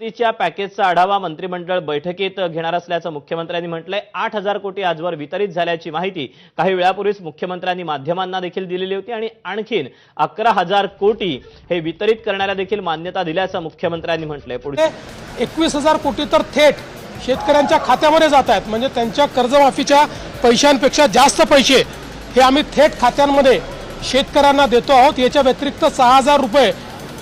शेतीच्या पॅकेजचा आढावा मंत्रिमंडळ बैठकीत घेणार असल्याचं मुख्यमंत्र्यांनी म्हटलंय. आठ हजार कोटी आजवर वितरित झाल्याची माहिती काही वेळापूर्वीच मुख्यमंत्र्यांनी माध्यमांना देखील दिलेली होती आणि आणखीन अकरा हजार कोटी हे वितरित करण्याला देखील मान्यता दिल्याचं मुख्यमंत्र्यांनी म्हटलंय. पुढे एकवीस हजार कोटी तर थेट शेतकऱ्यांच्या खात्यामध्ये जात आहेत. म्हणजे त्यांच्या कर्जमाफीच्या पैशांपेक्षा जास्त पैसे हे आम्ही थेट खात्यांमध्ये शेतकऱ्यांना देतो आहोत. याच्या व्यतिरिक्त सहा हजार रुपये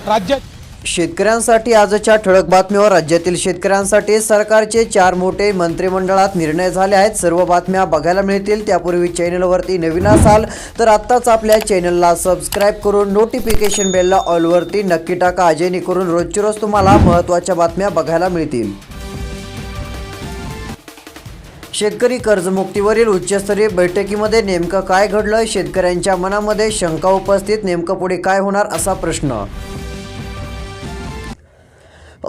राज्यात शेतकऱ्यांसाठी आजच्या ठळक बातमीवर राज्यातील शेतकऱ्यांसाठी सरकारचे चार मोठे मंत्रिमंडळात निर्णय झाले आहेत. सर्व बातम्या बघायला मिळतील. त्यापूर्वी चॅनलवरती नवीन असाल तर आत्ताच आपल्या चॅनलला सबस्क्राईब करून नोटिफिकेशन बेलला ऑलवरती नक्की टाका जेणेकरून रोजची रोज तुम्हाला महत्त्वाच्या बातम्या बघायला मिळतील. शेतकरी कर्जमुक्तीवरील उच्चस्तरीय बैठकीमध्ये नेमकं काय घडलं शेतकऱ्यांच्या मनामध्ये शंका उपस्थित. नेमकं पुढे काय होणार असा प्रश्न.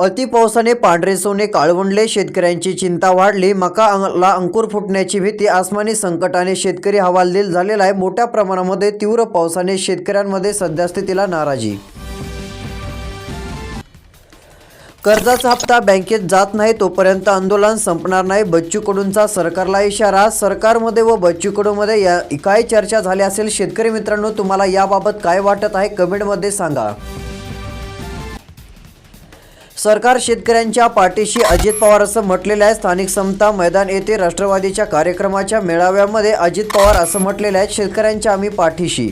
अति पावसाने पांढरे सोने काळवंडले शेतकऱ्यांची चिंता वाढली मकाला अंकुर फुटण्याची भीती आसमानी संकटाने शेतकरी हवालदिल झालेला आहे. मोठ्या प्रमाणामध्ये तीव्र पावसाने शेतकऱ्यांमध्ये सध्यास्थितीला नाराजी. कर्जाचा हप्ता बँकेत जात नाही तोपर्यंत आंदोलन संपणार नाही. बच्चू कडूंचा सरकारला इशारा सरकारमध्ये व बच्चू कडूमध्ये या काय चर्चा झाली असेल. शेतकरी मित्रांनो तुम्हाला याबाबत काय वाटत आहे? कमेंटमध्ये सांगा. सरकार शेतकऱ्यांच्या पाठीशी अजित पवार असं म्हटलेलं आहे. स्थानिक समता मैदान येथे राष्ट्रवादीच्या कार्यक्रमाच्या मेळाव्यामध्ये अजित पवार असं म्हटलेलं आहे. शेतकऱ्यांच्या आम्ही पाठीशी.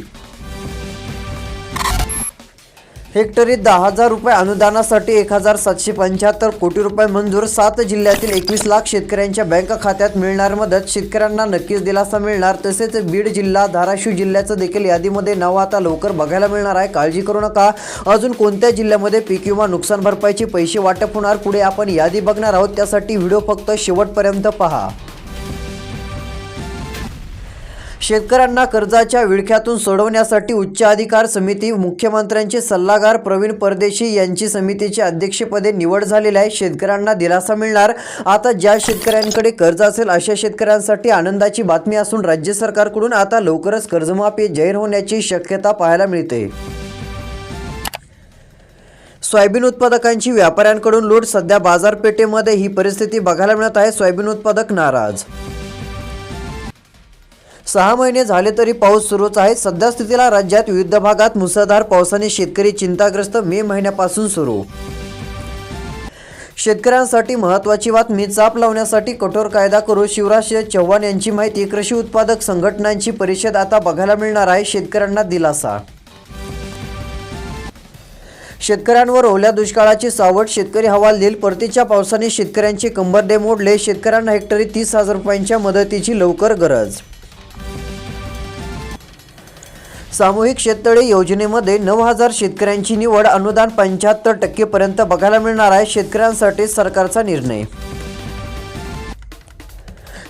हेक्टरी दहा हजार रुपये अनुदानासाठी एक हजार सातशे पंच्याहत्तर कोटी रुपये मंजूर. सात जिल्ह्यातील एकवीस लाख शेतकऱ्यांच्या बँक खात्यात मिळणार मदत. शेतकऱ्यांना नक्कीच दिलासा मिळणार. तसेच बीड जिल्हा धाराशिव जिल्ह्याचं देखील यादीमध्ये नाव आता लवकर बघायला मिळणार आहे. काळजी करू नका. अजून कोणत्या जिल्ह्यामध्ये पीक विमा नुकसान भरपाईचे पैसे वाटप होणार पुढे आपण यादी बघणार आहोत. त्यासाठी व्हिडिओ फक्त शेवटपर्यंत पहा. शेतकऱ्यांना कर्जाच्या विळख्यातून सोडवण्यासाठी उच्च अधिकार समिती मुख्यमंत्र्यांचे सल्लागार प्रवीण परदेशी यांची समितीच्या अध्यक्षपदे निवड झालेली आहे. शेतकऱ्यांना दिलासा मिळणार. आता ज्या शेतकऱ्यांकडे कर्ज असेल अशा शेतकऱ्यांसाठी आनंदाची बातमी असून राज्य सरकारकडून आता लवकरच कर्जमाफी जाहीर होण्याची शक्यता पाहायला मिळते. सोयाबीन उत्पादकांची व्यापाऱ्यांकडून लूट. सध्या बाजारपेठेमध्ये ही परिस्थिती बघायला मिळत आहे. सोयाबीन उत्पादक नाराज सहा महिने झाले तरी पाऊस सुरूच आहे. सध्या स्थितीला राज्यात विविध भागात मुसळधार पावसाने शेतकरी चिंताग्रस्त मे महिन्यापासून सुरू. शेतकऱ्यांसाठी महत्त्वाची बातमी चाप लावण्यासाठी कठोर कायदा करू शिवराज चव्हाण यांची माहिती कृषी उत्पादक संघटनांची परिषद आता बघायला मिळणार आहे. शेतकऱ्यांना दिलासा. शेतकऱ्यांवर ओल्या दुष्काळाची सावट शेतकरी हवाल देईल परतीच्या पावसाने शेतकऱ्यांचे कंबरडे मोडले शेतकऱ्यांना हेक्टरी तीस हजार रुपयांच्या मदतीची लवकर गरज. सामूहिक शेततळे योजनेमध्ये नऊ हजार शेतकऱ्यांची निवड अनुदान पंच्याहत्तर टक्केपर्यंत बघायला मिळणार आहे शेतकऱ्यांसाठी सरकारचा निर्णय.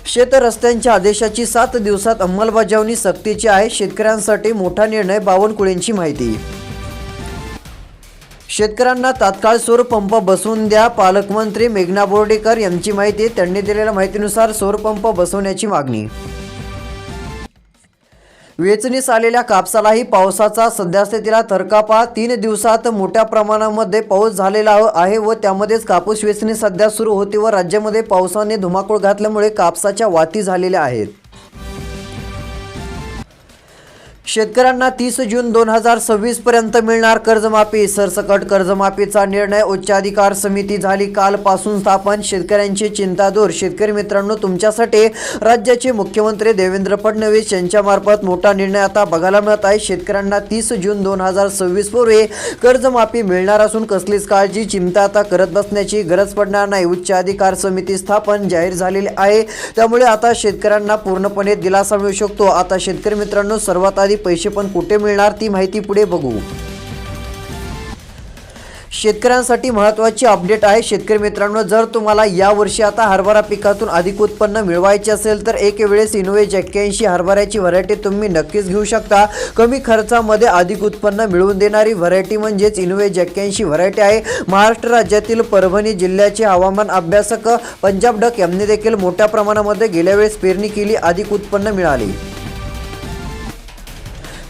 शेत रस्त्यांच्या आदेशाची सात दिवसात अंमलबजावणी सक्तीची आहे. शेतकऱ्यांसाठी मोठा निर्णय बावनकुळेंची माहिती. शेतकऱ्यांना तात्काळ सौरपंप बसवून द्या पालकमंत्री मेघना बोर्डेकर यांची माहिती त्यांनी दिलेल्या माहितीनुसार सौरपंप बसवण्याची मागणी. वेचणीस आलेल्या कापसालाही पावसाचा सध्यास्थितीला थरकापा. तीन दिवसात मोठ्या प्रमाणामध्ये पाऊस झालेला आहे व त्यामध्येच कापूस वेचणी सध्या सुरू होती व राज्यामध्ये पावसाने धुमाकूळ घातल्यामुळे कापसाच्या वाती झालेल्या आहेत. शेतकऱ्यांना तीस जून दोन हजार सव्वीस पर्यंत मिळणार कर्जमाफी. सरसकट कर्जमाफीचा निर्णय उच्चाधिकार समिती झाली. कालपासून स्थापन. शेतकऱ्यांची चिंता दूर. शेतकरी मित्रांनो तुमच्यासाठी राज्याचे मुख्यमंत्री देवेंद्र फडणवीस यांच्यामार्फत मोठा निर्णय आता बघायला मिळत आहे. शेतकऱ्यांना तीस जून दोन हजार सव्वीस पूर्वी कर्जमाफी मिळणार असून कसलीच काळजी चिंता आता करत बसण्याची गरज पडणार नाही. उच्च अधिकार समिती स्थापन जाहीर झालेली आहे. त्यामुळे आता शेतकऱ्यांना पूर्णपणे दिलासा मिळू शकतो. आता शेतकरी मित्रांनो सर्वात आधी पैसे पण कुठे मिळणार ती माहिती पुढे बघू. शेतकऱ्यांसाठी महत्त्वाची अपडेट आहे. शेतकरी मित्रांनो जर तुम्हाला यावर्षी आता हरभरा पिकातून अधिक उत्पन्न मिळवायचे असेल तर एक वेळेस इनोवेज एक्क्याऐंशी हरभऱ्याची व्हरायटी तुम्ही नक्कीच घेऊ शकता. कमी खर्चामध्ये अधिक उत्पन्न मिळवून देणारी व्हरायटी म्हणजेच इनोवेज एक्क्याऐंशी व्हरायटी आहे. महाराष्ट्र राज्यातील परभणी जिल्ह्याचे हवामान अभ्यासक पंजाब डक यांनी देखील मोठ्या प्रमाणामध्ये गेल्या वेळेस पेरणी केली. अधिक उत्पन्न मिळाले.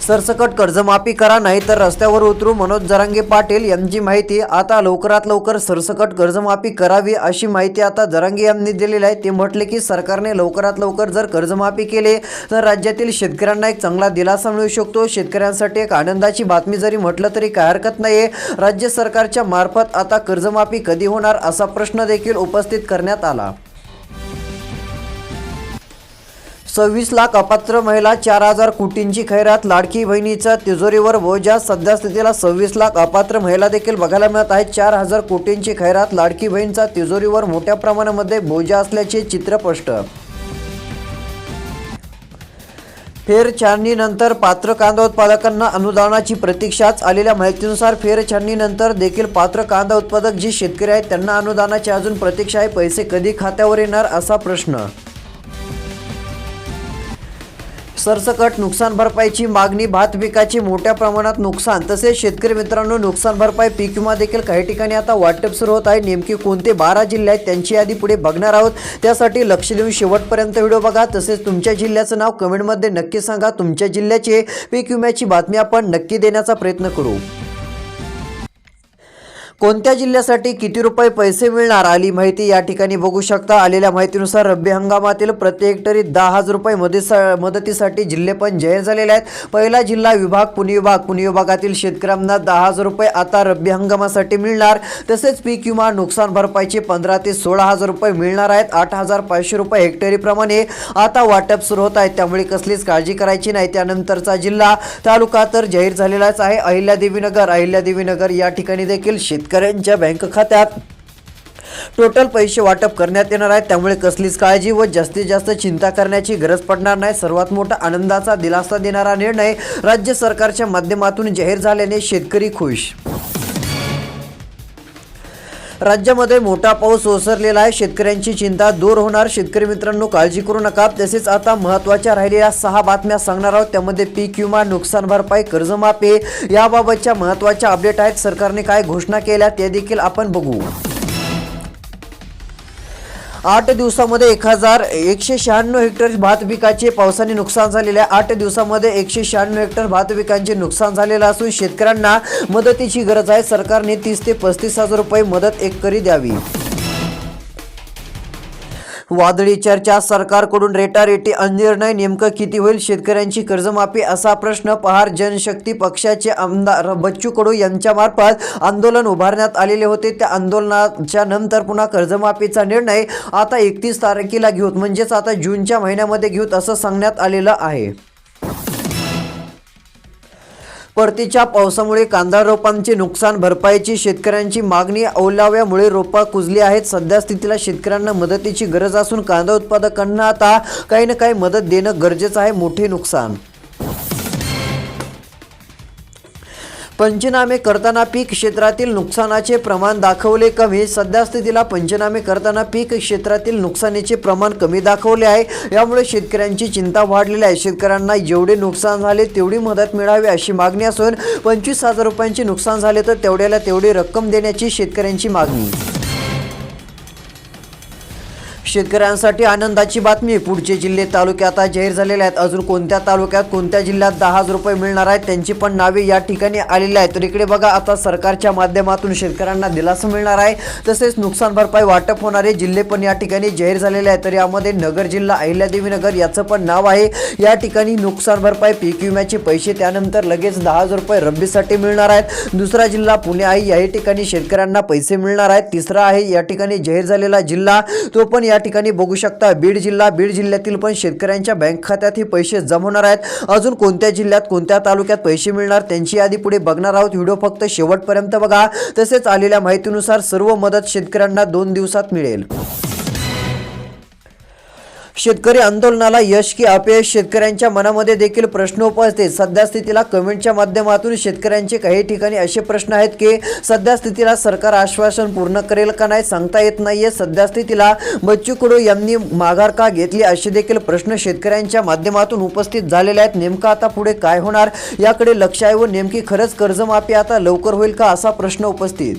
सरसकट कर्जमाफी करा नाही तर रस्त्यावर उतरू मनोज जरांगे पाटील यांची माहिती. आता लवकरात लवकर सरसकट कर्जमाफी करावी अशी माहिती आता जरांगे यांनी दिलेली आहे. ते म्हटले की सरकारने लवकरात लवकर जर कर्जमाफी केले तर राज्यातील शेतकऱ्यांना एक चांगला दिलासा मिळू शकतो. शेतकऱ्यांसाठी एक आनंदाची बातमी जरी म्हटलं तरी काय हरकत नाही राज्य सरकारच्या मार्फत आता कर्जमाफी कधी होणार असा प्रश्न देखील उपस्थित करण्यात आला. सव्वीस लाख अपात्र महिला चार हजार कोटींची खैरात. लाडकी बहिणीचा तिजोरीवर बोजा. सध्यास्थितीला सव्वीस लाख अपात्र महिला देखील बघायला मिळत आहेत. चार हजार कोटींची खैरात. लाडकी बहिणीचा तिजोरीवर मोठ्या प्रमाणामध्ये बोजा असल्याचे चित्र स्पष्ट. फेर छाननीनंतर पात्र कांदा उत्पादकांना अनुदानाची प्रतीक्षाच आलेल्या माहितीनुसार फेर छाननीनंतर देखील पात्र कांदा उत्पादक जी शेतकरी आहेत त्यांना अनुदानाची अजून प्रतीक्षा आहे. पैसे कधी खात्यावर येणार असा प्रश्न. सरसकट नुकसान भरपाईची मागणी भात पिकाची मोठ्या प्रमाणात नुकसान तसेच शेतकरी मित्रांनो नुकसान भरपाई पीक विमा देखील काही ठिकाणी आता वाटप सुरू होत आहे. नेमके कोणते बारा जिल्हे आहेत त्यांची यादी पुढे बघणार आहोत. त्यासाठी लक्ष देऊन शेवटपर्यंत व्हिडिओ बघा. तसेच तुमच्या जिल्ह्याचं नाव कमेंटमध्ये नक्की सांगा. तुमच्या जिल्ह्याचे पीक विम्याची बातमी आपण नक्की देण्याचा प्रयत्न करू. कोणत्या जिल्ह्यासाठी किती रुपये पैसे मिळणार आली माहिती या ठिकाणी बघू शकता. आलेल्या माहितीनुसार रब्बी हंगामातील प्रति हेक्टरी दहा हजार रुपये मदतीसा मदतीसाठी जिल्हे पण जाहीर झालेले आहेत. पहिला जिल्हा विभाग पुणे विभाग. पुणे विभागातील शेतकऱ्यांना दहा हजार रुपये आता रब्बी हंगामासाठी मिळणार. तसेच पीक विमा नुकसान भरपाईचे पंधरा ते सोळा हजार रुपये मिळणार आहेत. आठ हजार पाचशे रुपये हेक्टरीप्रमाणे आता वाटप सुरू होत आहे. त्यामुळे कसलीच काळजी करायची नाही. त्यानंतरचा जिल्हा तालुका तर जाहीर झालेलाच आहे. अहिल्यादेवीनगर अहिल्यादेवीनगर या ठिकाणी देखील शेतकऱ्यांच्या बँक खात्यात. टोटल पैसे वाटप करण्यात येणार आहे त्यामुळे कसलीच काळजी व जास्तीत जास्त चिंता करण्याची गरज पडणार नाही. सर्वात मोठा आनंदाचा दिलासा देणारा निर्णय राज्य सरकारच्या माध्यमातून जाहीर झाल्याने शेतकरी खुश. राज्यामध्ये मोठा पाऊस ओसरलेला आहे. शेतकऱ्यांची चिंता दूर होणार. शेतकरी मित्रांनो काळजी करू नका. तसेच आता महत्त्वाच्या राहिलेल्या सहा बातम्या सांगणार आहोत. त्यामध्ये पीक विमा नुकसान भरपाई कर्जमाफी याबाबतच्या महत्त्वाच्या अपडेट आहेत. सरकारने काय घोषणा केल्या ते देखील आपण बघू. आठ दिवसामध्ये एक हजार एकशे शहाण्णव हेक्टर भात पिकाचे पावसाने नुकसान झालेले आहे. आठ दिवसामध्ये एकशे शहाण्णव हेक्टर भात पिकांचे नुकसान झालेलं असून शेतकऱ्यांना मदतीची गरज आहे. सरकारने तीस ते पस्तीस हजार रुपये मदत एकरी द्यावी. वादळी चर्चा सरकारकडून रेटारेटी निर्णय नेमकं किती होईल? शेतकऱ्यांची कर्जमाफी असा प्रश्न पहार जनशक्ती पक्षाचे आमदार बच्चू कडू यांच्यामार्फत आंदोलन उभारण्यात आलेले होते. त्या आंदोलनाच्या नंतर पुन्हा कर्जमाफीचा निर्णय आता एकतीस तारखेला घेऊत म्हणजेच आता जूनच्या महिन्यामध्ये घेऊत असं सांगण्यात आलेलं आहे. परतीच्या पावसामुळे कांदा रोपांचे नुकसान भरपाईची शेतकऱ्यांची मागणी ओलाव्यामुळे रोपा कुजली आहेत. सध्या स्थितीला शेतकऱ्यांना मदतीची गरज असून कांदा उत्पादकांना आता काही ना काही मदत देणं गरजेचं आहे. मोठे नुकसान पंचनामे करताना पीक क्षेत्रातील नुकसानाचे प्रमाण दाखवले कमी. सध्या स्थितीला पंचनामे करताना पीक क्षेत्रातील नुकसानीचे प्रमाण कमी दाखवले आहे. यामुळे शेतकऱ्यांची चिंता वाढलेली आहे. शेतकऱ्यांना जेवढे नुकसान झाले तेवढी मदत मिळावी अशी मागणी असून पंचवीस हजार रुपयांचे नुकसान झाले तर तेवढ्याला तेवढी रक्कम देण्याची शेतकऱ्यांची मागणी. शेतकऱ्यांसाठी आनंदाची बातमी. पुढचे जिल्हे तालुके आता जाहीर झालेले आहेत. अजून कोणत्या तालुक्यात कोणत्या जिल्ह्यात दहा हजार रुपये मिळणार आहेत त्यांची पण नावे या ठिकाणी आलेली आहेत. तर इकडे बघा आता सरकारच्या माध्यमातून शेतकऱ्यांना दिलासा मिळणार आहे. तसेच नुकसान भरपाई वाटप होणारे जिल्हे पण या ठिकाणी जाहीर झालेले आहेत. तर यामध्ये नगर जिल्हा अहिल्यादेवी नगर याचं पण नाव आहे. या ठिकाणी नुकसान भरपाई पीक विम्याचे पैसे त्यानंतर लगेच दहा हजार रुपये रब्बीसाठी मिळणार आहेत. दुसरा जिल्हा पुणे आहे. याही ठिकाणी शेतकऱ्यांना पैसे मिळणार आहेत. तिसरा आहे या ठिकाणी जाहीर झालेला जिल्हा तो पण या ठिकाणी बघू शकता बीड जिल्हा बीड जिल्ह्यातील पण शेतकऱ्यांच्या बँक खात्यात हे पैसे जमा होणार आहेत. अजून कोणत्या जिल्ह्यात कोणत्या तालुक्यात पैसे मिळणार त्यांची यादी पुढे बघणार आहोत. व्हिडिओ फक्त शेवटपर्यंत बघा. तसेच आलेल्या माहितीनुसार सर्व मदत शेतकऱ्यांना दोन दिवसात मिळेल. शेतकरी आंदोलनाला यश की अपयश शेतकऱ्यांच्या मनामध्ये देखील प्रश्न उपस्थित. सध्या स्थितीला कमेंटच्या माध्यमातून शेतकऱ्यांचे काही ठिकाणी असे प्रश्न आहेत की सध्या स्थितीला सरकार आश्वासन पूर्ण करेल का नाही सांगता येत नाहीये. सध्या स्थितीला बच्चू कडू यांनी माघार का घेतली असे देखील प्रश्न शेतकऱ्यांच्या माध्यमातून उपस्थित झालेले आहेत. नेमकं आता पुढे काय होणार? याकडे लक्ष आहे व नेमकी खरंच कर्जमाफी आता लवकर होईल का असा प्रश्न उपस्थित.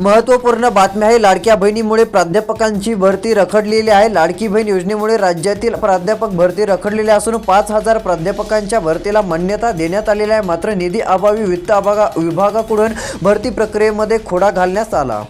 महत्त्वपूर्ण बातम्या आहे लाडक्या बहिणीमुळे प्राध्यापकांची भरती रखडलेली आहे. लाडकी बहीण योजनेमुळे राज्यातील प्राध्यापक भरती रखडलेली असून पाच हजार प्राध्यापकांच्या भरतीला मान्यता देण्यात आलेली आहे. मात्र निधी अभावी वित्त अभागा विभागाकडून भरती प्रक्रियेमध्ये खोडा घालण्यात आला.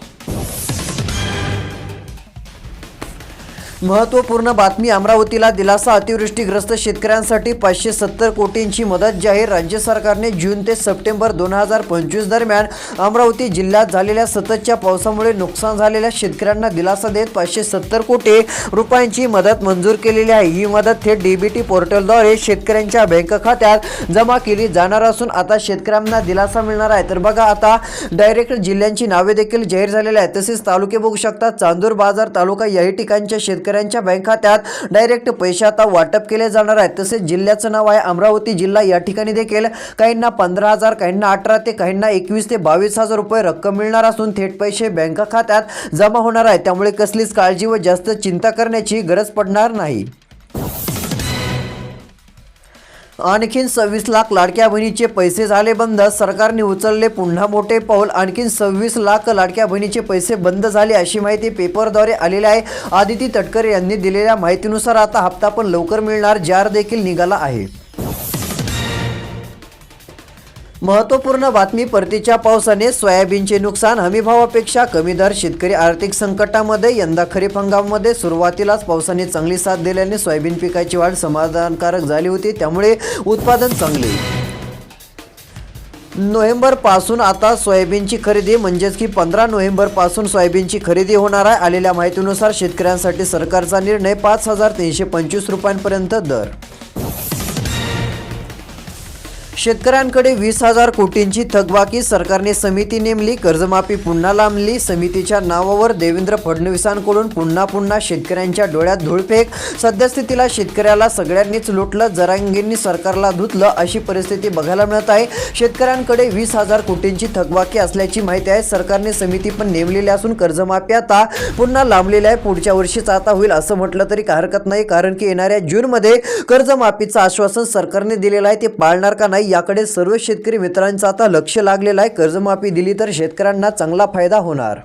महत्त्वपूर्ण बातमी अमरावतीला दिलासा अतिवृष्टीग्रस्त शेतकऱ्यांसाठी पाचशे सत्तर कोटींची मदत जाहीर. राज्य सरकारने जून ते सप्टेंबर दोन हजार पंचवीस दरम्यान अमरावती जिल्ह्यात झालेल्या सततच्या पावसामुळे नुकसान झालेल्या शेतकऱ्यांना दिलासा देत पाचशे सत्तर कोटी रुपयांची मदत मंजूर केलेली आहे. ही मदत थेट डीबीटी पोर्टलद्वारे शेतकऱ्यांच्या बँक खात्यात जमा केली जाणार असून आता शेतकऱ्यांना दिलासा मिळणार आहे. तर बघा आता डायरेक्ट जिल्ह्यांची नावे देखील जाहीर झालेली आहेत. तसेच तालुके बघू शकता चांदूर बाजार तालुका याही ठिकाणच्या शेतकऱ्यांच्या बँक खात्यात डायरेक्ट पैसे आता वाटप केले जाणार आहेत. तसेच जिल्ह्याचं नाव आहे अमरावती जिल्हा. या ठिकाणी देखील काहींना पंधरा हजार काहींना अठरा ते काहींना एकवीस ते बावीस हजार रुपये रक्कम मिळणार असून थेट पैसे बँक खात्यात जमा होणार आहेत. त्यामुळे कसलीच काळजी व जास्त चिंता करण्याची गरज पडणार नाही. आणखीन सव्वीस लाख लाडक्या बहिणीचे पैसे झाले बंद. सरकारने उचलले पुन्हा मोठे पाऊल. आणखीन सव्वीस लाख लाडक्या बहिणीचे पैसे बंद झाले अशी माहिती पेपरद्वारे आलेली आहे. आदिती तटकरे यांनी दिलेल्या माहितीनुसार आता हप्ता पण लवकर मिळणार. जार देखील निघाला आहे. महत्त्वपूर्ण बातमी परतीच्या पावसाने सोयाबीनचे नुकसान हमीभावापेक्षा कमी दर शेतकरी आर्थिक संकटामध्ये यंदा खरीप हंगामामध्ये सुरुवातीलाच पावसाने चांगली साथ दिल्याने सोयाबीन पिकाची वाढ समाधानकारक झाली होती त्यामुळे उत्पादन चांगले. नोव्हेंबरपासून आता सोयाबीनची खरेदी म्हणजेच की पंधरा नोव्हेंबरपासून सोयाबीनची खरेदी होणार आहे आलेल्या माहितीनुसार शेतकऱ्यांसाठी सरकारचा निर्णय पाच हजार तीनशे पंचवीस रुपयांपर्यंत दर. शेतकऱ्यांकडे वीस हजार कोटींची थकबाकी सरकारने समिती नेमली कर्जमाफी पुन्हा लांबली समितीच्या नावावर देवेंद्र फडणवीसांकडून पुन्हा पुन्हा शेतकऱ्यांच्या डोळ्यात धुळफेक. सद्यस्थितीला शेतकऱ्याला सगळ्यांनीच लुटलं जरांगींनी सरकारला धुतलं अशी परिस्थिती बघायला मिळत आहे. शेतकऱ्यांकडे वीस हजार कोटींची थकबाकी असल्याची माहिती आहे. सरकारने समिती पण नेमलेली असून कर्जमाफी आता पुन्हा लांबलेली आहे. पुढच्या वर्षीच आता होईल असं म्हटलं तरी हरकत नाही कारण की येणाऱ्या जूनमध्ये कर्जमाफीचं आश्वासन सरकारने दिलेलं आहे. ते पाळणार का नाही याकडे सर्व शेतकरी मित्रांचं आता लक्ष लागलेलं आहे. कर्जमाफी दिली तर शेतकऱ्यांना चांगला फायदा होणार.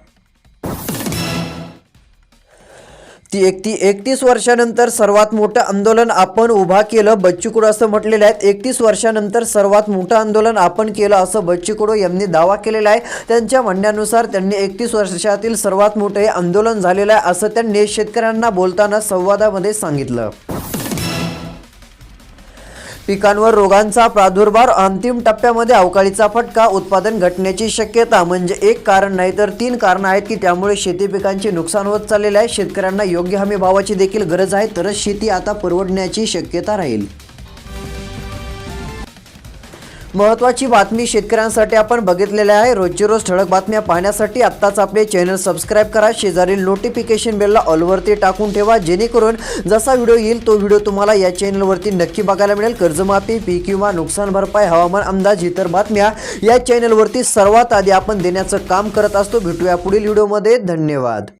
ती एकती एकतीस वर्षानंतर सर्वात मोठं आंदोलन आपण उभा केलं बच्चू असं म्हटलेलं आहे. एकतीस वर्षानंतर सर्वात मोठं आंदोलन आपण केलं असं बच्चू यांनी दावा केलेला आहे. त्यांच्या म्हणण्यानुसार त्यांनी एकतीस वर्षातील सर्वात मोठं हे आंदोलन झालेलं आहे असं त्यांनी शेतकऱ्यांना बोलताना संवादामध्ये सांगितलं. पिकांवर रोगांचा प्रादुर्भाव अंतिम टप्प्यामध्ये अवकाळीचा फटका उत्पादन घटण्याची शक्यता म्हणजे एक कारण नाही तर तीन कारण आहेत की त्यामुळे शेती पिकांचे नुकसान होत चाललेले आहे. शेतकऱ्यांना योग्य हमी भावाची देखील गरज आहे तरच शेती आता परवडण्याची शक्यता राहील. महत्त्वाची बातमी शेतकऱ्यांसाठी आपण बघितलेली आहे. रोजची रोज ठळक बातम्या पाहण्यासाठी आत्ताच आपले चॅनल सबस्क्राईब करा. शेजारील नोटिफिकेशन बेलला ऑलवरती टाकून ठेवा. जेणेकरून जसा व्हिडिओ येईल तो व्हिडिओ तुम्हाला या चॅनलवरती नक्की बघायला मिळेल. कर्जमाफी पीक किंवा नुकसान भरपाई हवामान अंदाज इतर बातम्या या चॅनलवरती सर्वात आधी आपण देण्याचं काम करत असतो. भेटूया पुढील व्हिडिओमध्ये. धन्यवाद.